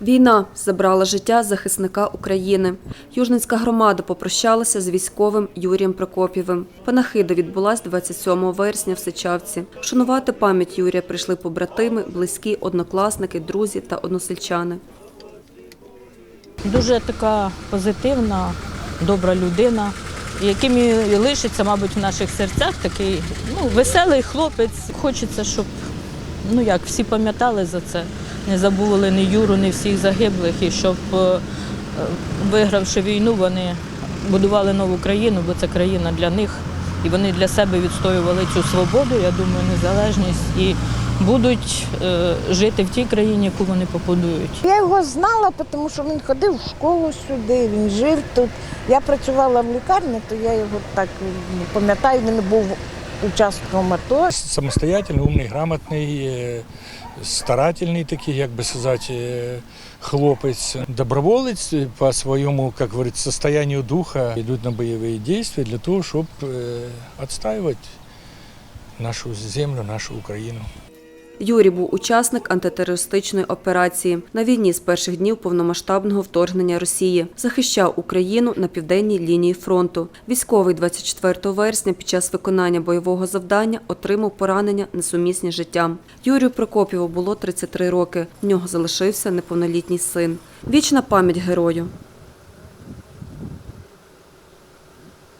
Війна забрала життя захисника України. Южницька громада попрощалася з військовим Юрієм Прокопєвим. Панахида відбулась 27 вересня в Сичавці. Шанувати пам'ять Юрія прийшли побратими, близькі, однокласники, друзі та односельчани. Дуже така позитивна, добра людина, яким і лишиться, мабуть, в наших серцях такий ну, веселий хлопець. Хочеться, щоб ну як всі пам'ятали за це, не забували ні Юру, ні всіх загиблих, і щоб, е, вигравши війну, вони будували нову країну, бо це країна для них. І вони для себе відстоювали цю свободу, я думаю, незалежність і будуть е, жити в тій країні, яку вони побудують. Я його знала, тому що він ходив в школу сюди, він жив тут. Я працювала в лікарні, то я його так ну, пам'ятаю, він був учасником АТО. Самостоятельный, умный, грамотный, е, старательний такий, як би сказати, е, хлопець. Доброволець по своєму, як говорить, состоянию духа йдуть на бойові дії для того, щоб е, відстоювати нашу землю, нашу Україну. Юрій був учасник антитерористичної операції на війні з перших днів повномасштабного вторгнення Росії. Захищав Україну на південній лінії фронту. Військовий 24 вересня під час виконання бойового завдання отримав поранення несумісні з життям. Юрію Прокопєву було 33 роки. В нього залишився неповнолітній син. Вічна пам'ять герою.